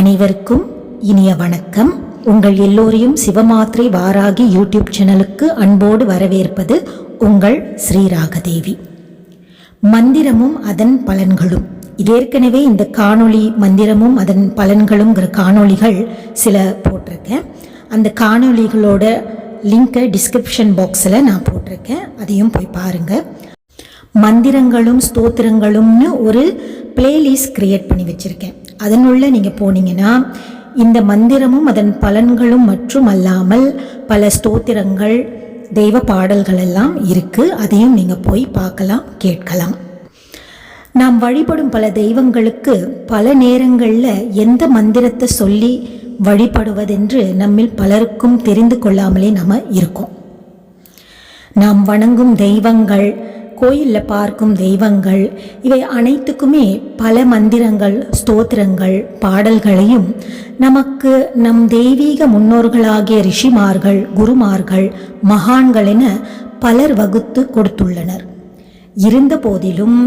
அனைவருக்கும் இனிய வணக்கம். உங்கள் எல்லோரையும் சிவமாத்திரை வாராகி யூடியூப் சேனலுக்கு அன்போடு வரவேற்பது உங்கள் ஸ்ரீராகதேவி மந்திரமும் அதன் பலன்களும். இது ஏற்கனவே இந்த காணொளி மந்திரமும் அதன் பலன்களுங்கிற காணொளிகள் சில போட்டிருக்கேன். அந்த காணொளிகளோட லிங்கை டிஸ்கிரிப்ஷன் பாக்ஸில் நான் போட்டிருக்கேன். அதையும் போய் பாருங்கள் மந்திரங்களும் ஸ்தோத்திரங்களும்னு ஒரு பிளேலிஸ்ட் கிரியேட் பண்ணி வச்சுருக்கேன். அதனுள்ள நீங்கள் போனீங்கன்னா இந்த மந்திரமும் அதன் பலன்களும் மற்றும் அல்லாமல் பல ஸ்தோத்திரங்கள் தெய்வ பாடல்கள் எல்லாம் இருக்குது அதையும் நீங்கள் போய் பார்க்கலாம் கேட்கலாம். நாம் வழிபடும் பல தெய்வங்களுக்கு பல நேரங்களில் எந்த மந்திரத்தை சொல்லி வழிபடுவதென்று நம்மில் பலருக்கும் தெரிந்து கொள்ளாமலே நம்ம இருக்கோம். நாம் வணங்கும் தெய்வங்கள் கோயிலில் பார்க்கும் தெய்வங்கள் இவை அனைத்துக்குமே பல மந்திரங்கள் ஸ்தோத்திரங்கள் பாடல்களையும் நமக்கு நம் தெய்வீக முன்னோர்களாகிய ரிஷிமார்கள் குருமார்கள் மகான்கள் என பலர் வகுத்து கொடுத்துள்ளனர். இருந்த போதிலும்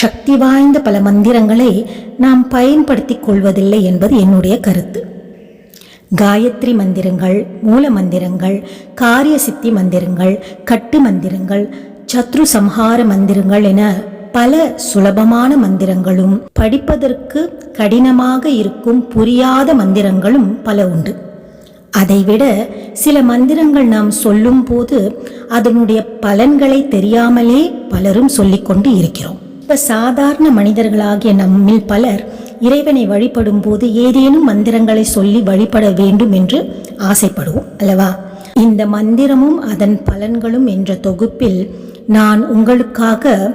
சக்தி வாய்ந்த பல மந்திரங்களை நாம் பயன்படுத்திக் கொள்வதில்லை என்பது என்னுடைய கருத்து. காயத்ரி மந்திரங்கள் மூல மந்திரங்கள் காரிய சித்தி மந்திரங்கள் கட்டு மந்திரங்கள் சத்ரு சம்ஹார மந்திரங்கள் என பல சுலபமான மந்திரங்களும் படிப்பதற்கு கடினமாக இருக்கும் புரியாத மந்திரங்களும் பல உண்டு. அதைவிட சில மந்திரங்கள் நாம் சொல்லும் போது அதனுடைய பலன்களை தெரியாமலே பலரும் சொல்லிக்கொண்டு இருக்கிறோம். இப்ப சாதாரண மனிதர்களாகிய நம்மில் பலர் இறைவனை வழிபடும் போது ஏதேனும் மந்திரங்களை சொல்லி வழிபட வேண்டும் என்று ஆசைப்படுவோம் அல்லவா? இந்த மந்திரமும் அதன் பலன்களும் என்ற தொகுப்பில் நான் உங்களுக்காக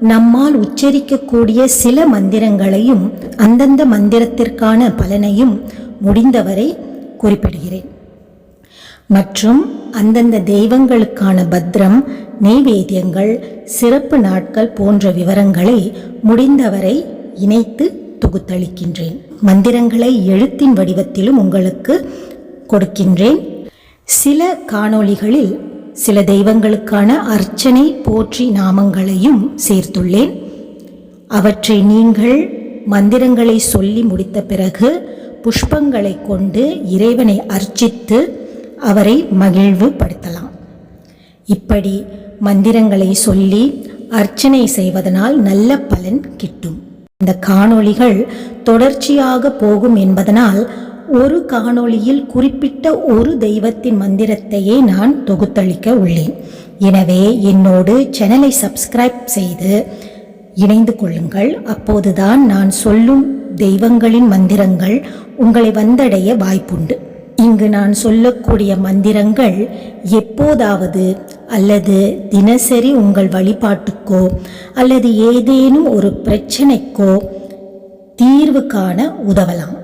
நம்மால் உச்சரிக்கக்கூடிய சில மந்திரங்களையும் அந்தந்த மந்திரத்திற்கான பலனையும் முடிந்தவரை குறிப்பிடுகிறேன். மற்றும் அந்தந்த தெய்வங்களுக்கான பத்ரம் நெய்வேத்தியங்கள் சிறப்பு நாட்கள் போன்ற விவரங்களை முடிந்தவரை இணைத்து தொகுத்தளிக்கின்றேன். மந்திரங்களை எழுத்தின் வடிவத்திலும் உங்களுக்கு கொடுக்கின்றேன். சில காணொளிகளில் சில தெய்வங்களுக்கான அர்ச்சனை போற்றி நாமங்களையும் சேர்த்துள்ளேன். அவற்றை நீங்கள் மந்திரங்களை சொல்லி முடித்த பிறகு புஷ்பங்களை கொண்டு இறைவனை அர்ச்சித்து அவரை மகிழ்வுபடுத்தலாம். இப்படி மந்திரங்களை சொல்லி அர்ச்சனை செய்வதனால் நல்ல பலன் கிட்டும். இந்த காணொளிகள் தொடர்ச்சியாக போகும் என்பதனால் ஒரு காணொளியில் குறிப்பிட்ட ஒரு தெய்வத்தின் மந்திரத்தையே நான் தொகுத்தளிக்க உள்ளேன். எனவே என்னோடு சேனலை சப்ஸ்கிரைப் செய்து இணைந்து கொள்ளுங்கள். அப்போதுதான் நான் சொல்லும் தெய்வங்களின் மந்திரங்கள் உங்களை வந்தடைய வாய்ப்புண்டு. இங்கு நான் சொல்லக்கூடிய மந்திரங்கள் எப்போதாவது அல்லது தினசரி உங்கள் வழிபாட்டுக்கோ அல்லது ஏதேனும் ஒரு பிரச்சனைக்கோ தீர்வு காண உதவலாம்.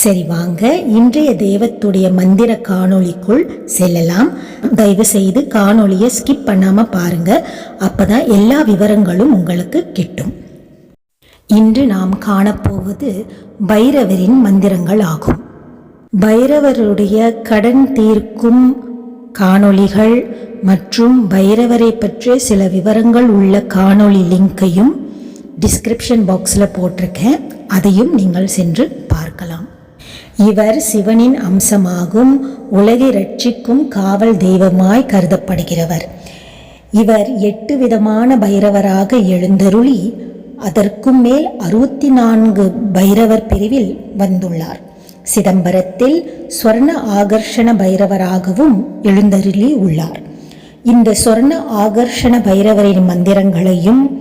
சரி வாங்க. இன்றைய தெய்வத்துடைய மந்திர காணொளிக்குள் செல்லலாம். தயவு செய்து காணொளியை ஸ்கிப் பண்ணாம பாருங்க. அப்பதான் எல்லா விவரங்களும் உங்களுக்கு கிட்டும். இன்று நாம் காணப்போவது பைரவரின் மந்திரங்கள் ஆகும். பைரவருடைய கடன் தீர்க்கும் காணொளிகள் மற்றும் பைரவரை பற்றிய சில விவரங்கள் உள்ள காணொளி லிங்கையும் டிஸ்கிரிப்ஷன் பாக்ஸில் போட்டிருக்கேன். அதையும் நீங்கள் சென்று பார்க்கலாம். இவர் சிவனின் அம்சமாகும் உலகை ரட்சிக்கும் காவல் தெய்வமாய் கருதப்படுகிறவர். இவர் எட்டு விதமான பைரவராக எழுந்தருளி அதற்கும் மேல் அறுபத்தி நான்கு பைரவர் பிரிவில் வந்துள்ளார். சிதம்பரத்தில் ஸ்வர்ண ஆகர்ஷண பைரவராகவும் எழுந்தருளி உள்ளார். இந்த சொர்ண ஆகர்ஷண பைரவரின் மந்திரங்களையும்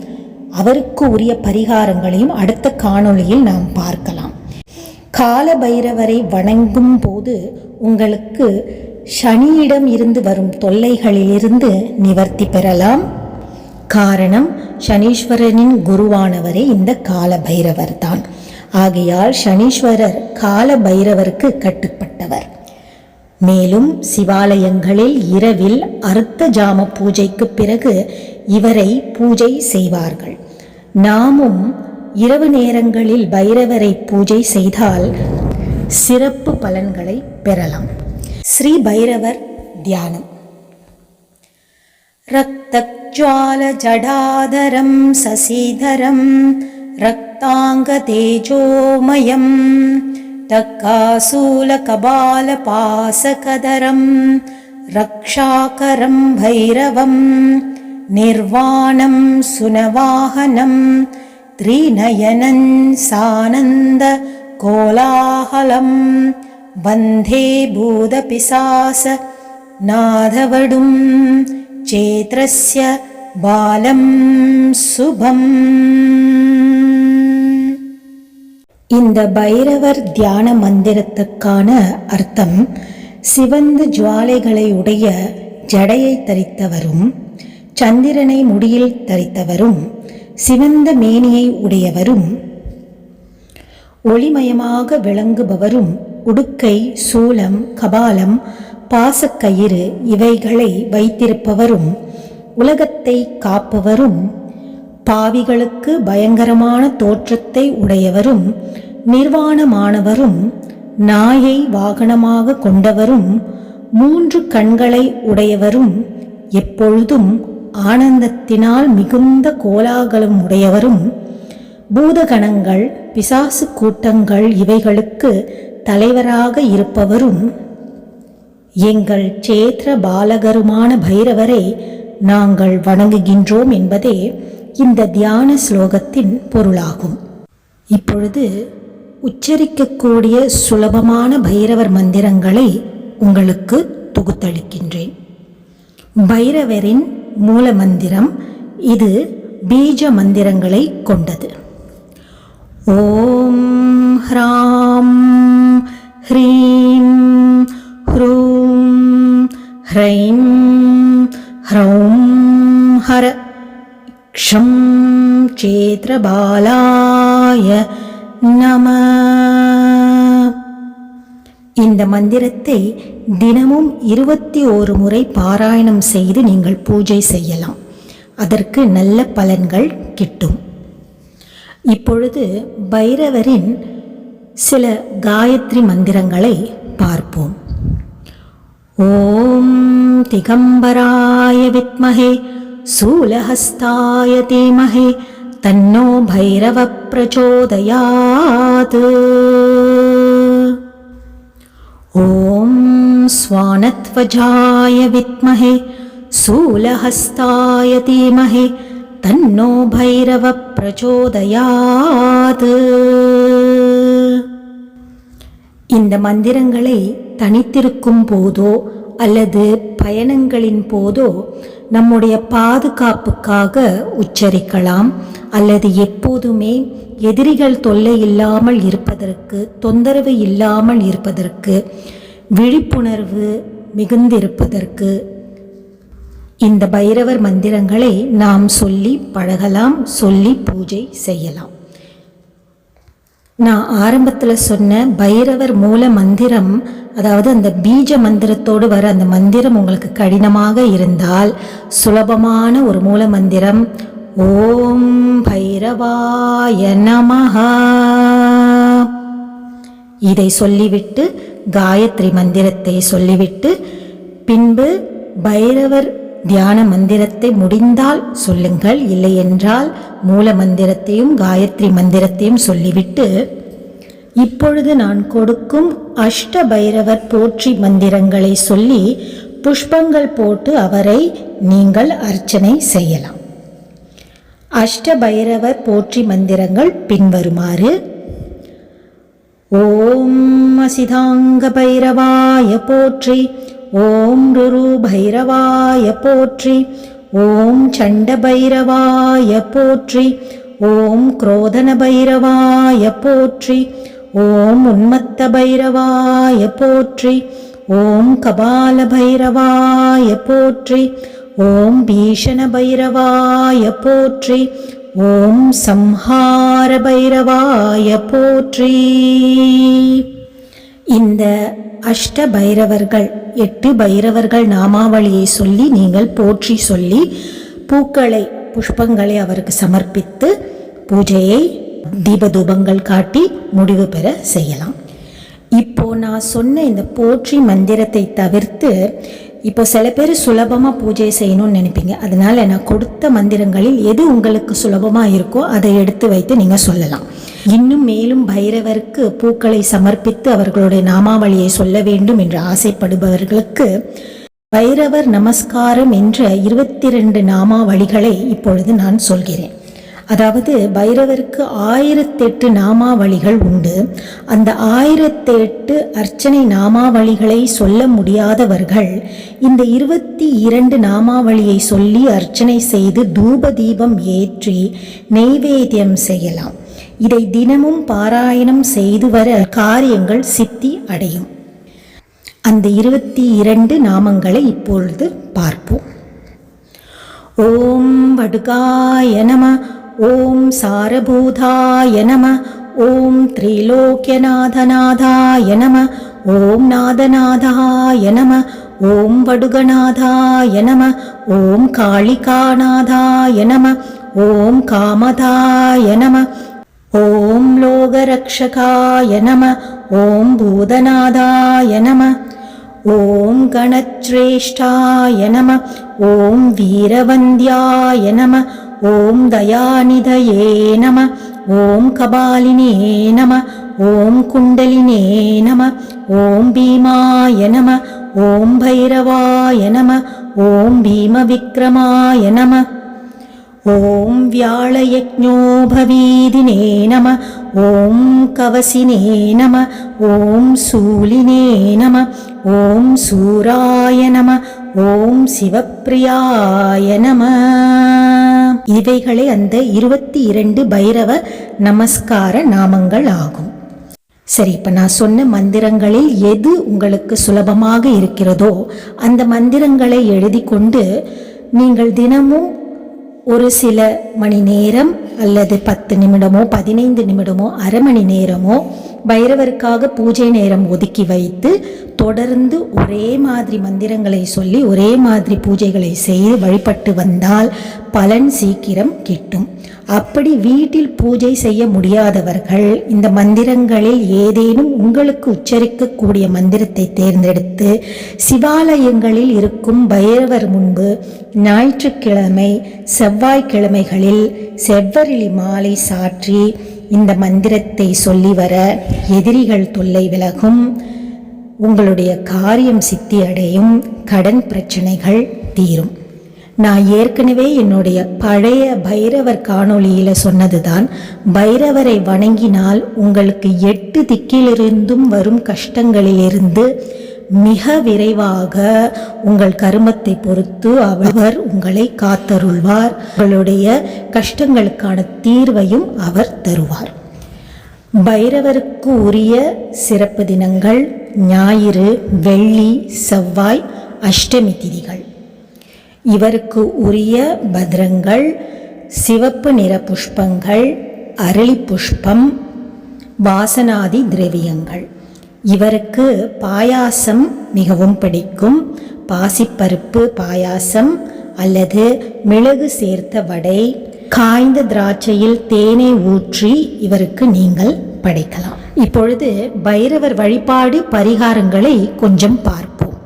அவருக்கு உரிய பரிகாரங்களையும் அடுத்த காணொளியில் நாம் பார்க்கலாம். கால பைரவரை வணங்கும் போது உங்களுக்கு சனியிடம் இருந்து வரும் தொல்லைகளிலிருந்து நிவர்த்தி பெறலாம். காரணம் சனீஸ்வரனின் குருவானவரே இந்த கால பைரவர் தான் ஆகையால் சனீஸ்வரர் கால பைரவருக்கு கட்டுப்பட்டவர். மேலும் சிவாலயங்களில் இரவில் அர்த்த ஜாம பூஜைக்கு பிறகு இவரை பூஜை செய்வார்கள். நாமும் இரவு நேரங்களில் பைரவரை பூஜை செய்தால் சிறப்பு பலன்களை பெறலாம் ஸ்ரீ பைரவர் தியானம் रक्तज्वालजडाधरं ससीधरं रक्ताङ्गतेजोमयं तक्कासूलकबालपासकदरं रक्षाकरं भैरवं निर्वाणं सुनवाहनं त्रिनयनं सानन्दकोलाहलं वन्दे भूतपिशास नादवडुं चेत्रस्य बालं शुभम् இந்த பைரவர் தியான மந்திரத்துக்கான அர்த்தம் சிவந்த ஜுவாலைகளை உடைய ஜடையை தரித்தவரும் சந்திரனை முடியில் தரித்தவரும் சிவந்த மேனியை உடையவரும் ஒளிமயமாக விளங்குபவரும் உடுக்கை சூலம் கபாலம் பாசக்கயிறு இவைகளை வைத்திருப்பவரும் உலகத்தை காப்பவரும் பாவிகளுக்கு பயங்கரமான தோற்றத்தை உடையவரும் நிர்வாணமானவரும் நாயை வாகனமாக கொண்டவரும் மூன்று கண்களை உடையவரும் எப்பொழுதும் ஆனந்தத்தினால் மிகுந்த கோலாகலம் உடையவரும் பூதகணங்கள் பிசாசு கூட்டங்கள் இவைகளுக்கு தலைவராக இருப்பவரும் எங்கள் சேத்திர பாலகருமான பைரவரை நாங்கள் வணங்குகின்றோம் என்பதே இந்த தியான ஸ்லோகத்தின் பொருளாகும். இப்பொழுது உச்சரிக்கக்கூடிய சுலபமான பைரவர் மந்திரங்களை உங்களுக்கு தொகுத்தளிக்கின்றேன். பைரவரின் மூல மந்திரம் இது பீஜ மந்திரங்களை கொண்டது. ஓம் ஹ்ராம் ஹ்ரீம் ஹ்ரூம் ஹ்ரைம் ஹ்ரௌம் ஹர க்ஷம் சேத்ரபாலாய நம. இந்த மந்திரத்தை தினமும் இருபத்தி ஓரு முறை பாராயணம் செய்து நீங்கள் பூஜை செய்யலாம். அதற்கு நல்ல பலன்கள் கிட்டும். இப்பொழுது பைரவரின் சில காயத்ரி மந்திரங்களை பார்ப்போம். ஓம் திகம்பராய வித்மஹே சூலஹஸ்தாய தீமகே தன்னோ பைரவ பிரச்சோதயாத். ஓம் स्वानध्वजाय विद्महे शूलहस्ताय धीमहि तन्नो भैरव பிரச்சோதயாத் இந்த மந்திரங்களை தனித்திருக்கும் போதோ அல்லது பயணங்களின் போதோ நம்முடைய பாதுகாப்புக்காக உச்சரிக்கலாம் அல்லது எப்போதுமே எதிரிகள் தொல்லை இல்லாமல் இருப்பதற்கு தொந்தரவு இல்லாமல் இருப்பதற்கு விழிப்புணர்வு மிகுந்திருப்பதற்கு இந்த பைரவர் மந்திரங்களை நாம் சொல்லி பழகலாம் சொல்லி பூஜை செய்யலாம். நான் ஆரம்பத்தில் சொன்ன பைரவர் மூல மந்திரம் அதாவது அந்த பீஜ மந்திரத்தோடு வர அந்த மந்திரம் உங்களுக்கு கடினமாக இருந்தால் சுலபமான ஒரு மூல மந்திரம் ஓம் பைரவாய நமஹா. இதை சொல்லிவிட்டு காயத்ரி மந்திரத்தை சொல்லிவிட்டு பின்பு பைரவர் தியான மந்திரத்தை முடிந்தால் சொல்லுங்கள். இல்லை என்றால் மூல மந்திரத்தையும் காயத்ரி மந்திரத்தையும் சொல்லிவிட்டு இப்பொழுது நான் கொடுக்கும் அஷ்ட பைரவர் போற்றி மந்திரங்களை சொல்லி புஷ்பங்கள் போட்டு அவரை நீங்கள் அர்ச்சனை செய்யலாம். அஷ்ட பைரவர் போற்றி மந்திரங்கள் பின்வருமாறு ஓம் அசிதாங்க பைரவாய போற்றி ஓம் ருரு பைரவாய போற்றி ஓம் சண்ட பைரவாய போற்றி ஓம் குரோதன பைரவாய போற்றி ஓம் உன்மத்த பைரவாய போற்றி ஓம் கபால பைரவாய போற்றி ஓம் பீஷண பைரவாய போற்றி ஓம் சம்ஹார பைரவாய போற்றி. இந்த அஷ்ட பைரவர்கள் எட்டு பைரவர்கள் நாமாவளியை சொல்லி நீங்கள் போற்றி சொல்லி பூக்களை புஷ்பங்களை அவருக்கு சமர்ப்பித்து பூஜையை தீபதூபங்கள் காட்டி முடிவு பெற செய்யலாம். இப்போ நான் சொன்ன இந்த போற்றி மந்திரத்தை தவிர்த்து இப்போ சில பேர் சுலபமாக பூஜை செய்யணும்னு நினைப்பீங்க. அதனால நான் கொடுத்த மந்திரங்களில் எது உங்களுக்கு சுலபமாக இருக்கோ அதை எடுத்து வைத்து நீங்கள் சொல்லலாம். இன்னும் மேலும் பைரவருக்கு பூக்களை சமர்ப்பித்து அவர்களுடைய நாமாவளியை சொல்ல வேண்டும் என்று ஆசைப்படுபவர்களுக்கு பைரவர் நமஸ்காரம் என்ற இருபத்தி ரெண்டு நாமாவளிகளை இப்பொழுது நான் சொல்கிறேன். அதாவது பைரவருக்கு ஆயிரத்தெட்டு நாமாவளிகள் உண்டு. அந்த ஆயிரத்தெட்டு அர்ச்சனை நாமாவளிகளை சொல்ல முடியாதவர்கள் இந்த இருபத்தி இரண்டு நாமாவளியை சொல்லி அர்ச்சனை செய்து தூப தீபம் ஏற்றி நெய்வேத்தியம் செய்யலாம். இதை தினமும் பாராயணம் செய்து வர காரியங்கள் சித்தி அடையும். அந்த இருபத்தி இரண்டு நாமங்களை இப்பொழுது பார்ப்போம். ஓம் வடுகாய நம ஓம் சாரபூதாய நம ஓம் திரிலோக்கியநாதநாதாய நம ஓம் நாதநாதாய நம ஓம் வடுகநாதாய நம ஓம் காளிகாநாதாய நம ஓம் காமதாய நம ஓம் லோகரக்ஷகாய நம ஓம் பூதநாதாய நம ஓம் கணச்ரேஷ்டாய நம ஓம் வீரவந்தியாய நம ॐ दयानिधये नम ॐ कबालिने नम ॐ कुण्डलिने नम ॐ भीमाय नम ॐ भैरवाय नम ॐ भीमविक्रमाय नम ॐ व्याळयज्ञो भवीदिने नम ॐ कवसिने नम ॐ शूलिने नम ॐ सूराय नम ஓம் சிவப்பிரியாய நம. இவைகளே அந்த இருபத்தி இரண்டு பைரவ நமஸ்கார நாமங்கள் ஆகும். சரி இப்போ நான் சொன்ன மந்திரங்களில் எது உங்களுக்கு சுலபமாக இருக்கிறதோ அந்த மந்திரங்களை எழுதி கொண்டு நீங்கள் தினமும் ஒரு சில மணி நேரம் அல்லது பத்து நிமிடமோ பதினைந்து நிமிடமோ அரை மணி நேரமோ பைரவருக்காக பூஜை நேரம் ஒதுக்கி வைத்து தொடர்ந்து ஒரே மாதிரி மந்திரங்களை சொல்லி ஒரே மாதிரி பூஜைகளை செய்து வழிபட்டு வந்தால் பலன் சீக்கிரம் கிட்டும். அப்படி வீட்டில் பூஜை செய்ய முடியாதவர்கள் இந்த மந்திரங்களில் ஏதேனும் உங்களுக்கு உச்சரிக்கக்கூடிய மந்திரத்தை தேர்ந்தெடுத்து சிவாலயங்களில் இருக்கும் பைரவர் முன்பு ஞாயிற்றுக்கிழமை செவ்வாய்க்கிழமைகளில் செவ்வரிலி மாலை சாற்றி இந்த மந்திரத்தை சொல்லி வர எதிரிகள் தொல்லை விலகும். உங்களுடைய காரியம் சித்தி அடையும். கடன் பிரச்சனைகள் தீரும். நான் ஏற்கனவே என்னுடைய பழைய பைரவர் காணொளியில் சொன்னதுதான் பைரவரை வணங்கினால் உங்களுக்கு எட்டு திக்கிலிருந்தும் வரும் கஷ்டங்களிலிருந்து மிக விரைவாக உங்கள் கருமத்தை பொறுத்து அவர் உங்களை காத்தருள்வார். உங்களுடைய கஷ்டங்களுக்கான தீர்வையும் அவர் தருவார். பைரவருக்கு உரிய சிறப்பு தினங்கள் ஞாயிறு வெள்ளி செவ்வாய் அஷ்டமி திதிகள். இவருக்கு உரிய பத்ரங்கள் சிவப்பு நிற புஷ்பங்கள் அரளி புஷ்பம் வாசனாதி திரவியங்கள். இவருக்கு பாயாசம் மிகவும் பிடிக்கும். பாசிப்பருப்பு பாயாசம் அல்லது மிளகு சேர்த்த வடை காய்ந்த திராட்சையில் தேனை ஊற்றி இவருக்கு நீங்கள் படைக்கலாம். இப்பொழுது பைரவர் வழிபாடு பரிகாரங்களை கொஞ்சம் பார்ப்போம்.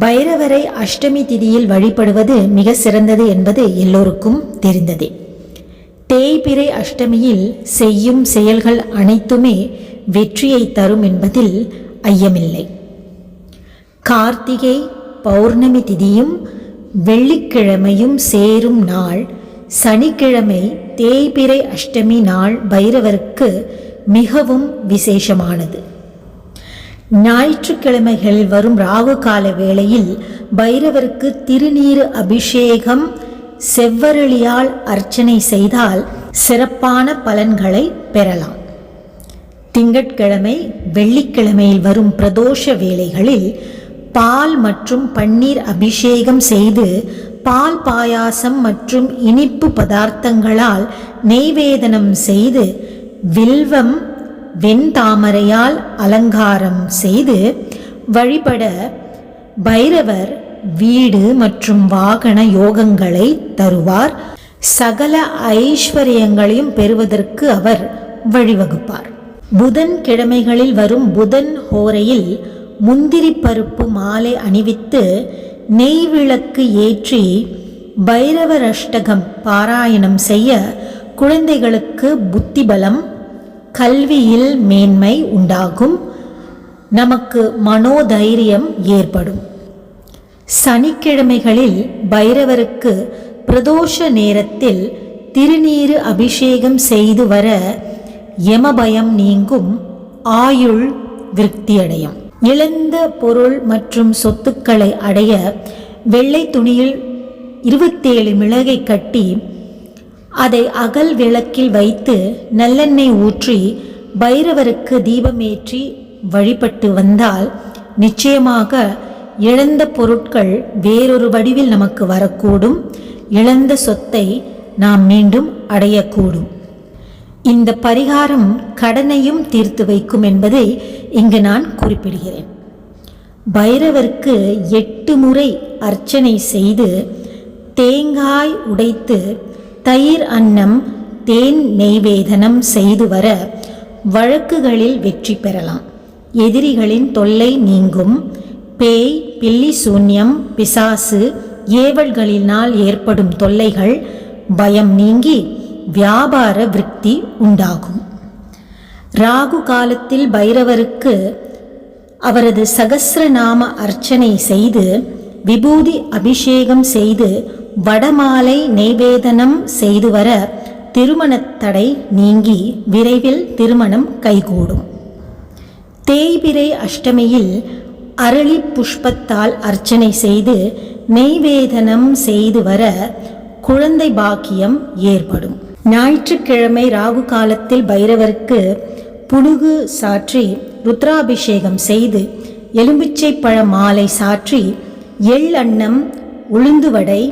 பைரவரை அஷ்டமி திதியில் வழிபடுவது மிக சிறந்தது என்பது எல்லோருக்கும் தெரிந்ததே. தேய்பிரை அஷ்டமியில் செய்யும் செயல்கள் அனைத்துமே வெற்றியை தரும் என்பதில் ஐயமில்லை. கார்த்திகை பௌர்ணமி திதியும் வெள்ளிக்கிழமையும் சேரும் நாள் சனிக்கிழமை தேய்பிரை அஷ்டமி நாள் பைரவருக்கு மிகவும் விசேஷமானது. ஞாயிற்றுக்கிழமைகளில் வரும் ராகு கால வேளையில் பைரவருக்கு திருநீரு அபிஷேகம் செவ்வரளியால் அர்ச்சனை செய்தால் சிறப்பான பலன்களை பெறலாம். திங்கட்கிழமை வெள்ளிக்கிழமையில் வரும் பிரதோஷ வேளைகளில் பால் மற்றும் பன்னீர் அபிஷேகம் செய்து பால் பாயாசம் மற்றும் இனிப்பு பதார்த்தங்களால் நெய்வேதனம் செய்து வில்வம் வெண்தாமரையால் அலங்காரம் செய்து வழிபட பைரவர் வீடு மற்றும் வாகன யோகங்களை தருவார். சகல ஐஸ்வர்யங்களையும் பெறுவதற்கு அவர் வழிவகுப்பார். புதன் கிழமைகளில் வரும் புதன் ஹோரையில் முந்திரி பருப்பு மாலை அணிவித்து நெய் விளக்கு ஏற்றி பைரவர் அஷ்டகம் பாராயணம் செய்ய குழந்தைகளுக்கு புத்திபலம் கல்வியில் மேன்மை உண்டாகும். நமக்கு மனோதைரியம் ஏற்படும். சனிக்கிழமைகளில் பைரவருக்கு பிரதோஷ நேரத்தில் திருநீரு அபிஷேகம் செய்து வர யமபயம் நீங்கும் ஆயுள் விருத்தியடையும். இழந்த பொருள் மற்றும் சொத்துக்களை அடைய வெள்ளை துணியில் இருபத்தேழு மிளகை கட்டி அதை அகல் விளக்கில் வைத்து நல்லெண்ணெய் ஊற்றி பைரவருக்கு தீபமேற்றி வழிபட்டு வந்தால் நிச்சயமாக இழந்த பொருட்கள் வேறொரு வடிவில் நமக்கு வரக்கூடும். இழந்த சொத்தை நாம் மீண்டும் அடையக்கூடும். இந்த பரிகாரம் கடனையும் தீர்த்து வைக்கும் என்பதை இங்கு நான் குறிப்பிடுகிறேன். பைரவருக்கு எட்டு முறை அர்ச்சனை செய்து தேங்காய் உடைத்து தயிர் அன்னம் தேன் நெய்வேதனம் செய்து வர வழக்குகளில் வெற்றி பெறலாம். எதிரிகளின் தொல்லை நீங்கும். பேய் பில்லி சூன்யம் பிசாசு ஏவல்களினால் ஏற்படும் தொல்லைகள் பயம் நீங்கி வியாபார விருத்தி உண்டாகும். ராகு காலத்தில் பைரவருக்கு அவரது சகசிரநாம அர்ச்சனை செய்து விபூதி அபிஷேகம் செய்து வடமாலை நெய்வேதனம் செய்து வர திருமணத் தடை நீங்கி விரைவில் திருமணம் கைகூடும். தேய்பிரை அஷ்டமியில் அரளி புஷ்பத்தால் அர்ச்சனை செய்து நெய்வேதனம் செய்து வர குழந்தை பாக்கியம் ஏற்படும். ஞாயிற்றுக்கிழமை ராகு காலத்தில் பைரவருக்கு புனுகு சாற்றி ருத்ராபிஷேகம் செய்து எலும்பிச்சை பழ மாலை சாற்றி எள் அன்னம் உளுந்து வடை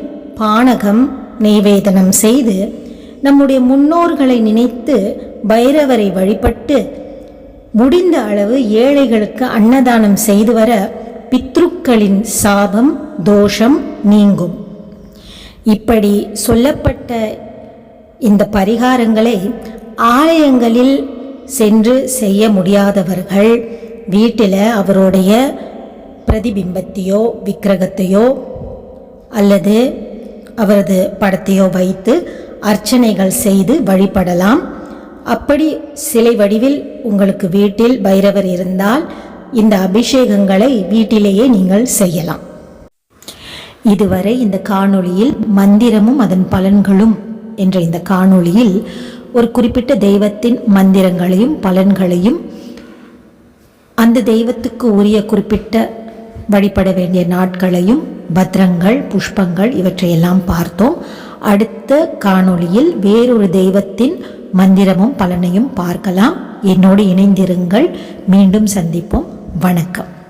பானகம் நெய்வேதனம் செய்து நம்முடைய முன்னோர்களை நினைத்து பைரவரை வழிபட்டு முடிந்த அளவு ஏழைகளுக்கு அன்னதானம் செய்து வர பித்ருக்களின் சாபம் தோஷம் நீங்கும். இப்படி சொல்லப்பட்ட இந்த பரிகாரங்களை ஆலயங்களில் சென்று செய்ய முடியாதவர்கள் வீட்டில் அவருடைய பிரதிபிம்பத்தையோ விக்கிரகத்தையோ அல்லது அவரது படத்தையோ வைத்து அர்ச்சனைகள் செய்து வழிபடலாம். அப்படி சிலை வடிவில் உங்களுக்கு வீட்டில் பைரவர் இருந்தால் இந்த அபிஷேகங்களை வீட்டிலேயே நீங்கள் செய்யலாம். இதுவரை இந்த காணொளியில் மந்திரமும் அதன் பலன்களும் என்ற இந்த காணொளியில் ஒரு குறிப்பிட்ட தெய்வத்தின் மந்திரங்களையும் பலன்களையும் அந்த தெய்வத்துக்கு உரிய குறிப்பிட்ட வழிபட வேண்டிய நாட்களையும் பத்ரங்கள் புஷ்பங்கள் இவற்றையெல்லாம் பார்த்தோம். அடுத்த காணொளியில் வேறொரு தெய்வத்தின் மந்திரமும் பலனையும் பார்க்கலாம். என்னோடு இணைந்திருங்கள். மீண்டும் சந்திப்போம். வணக்கம்.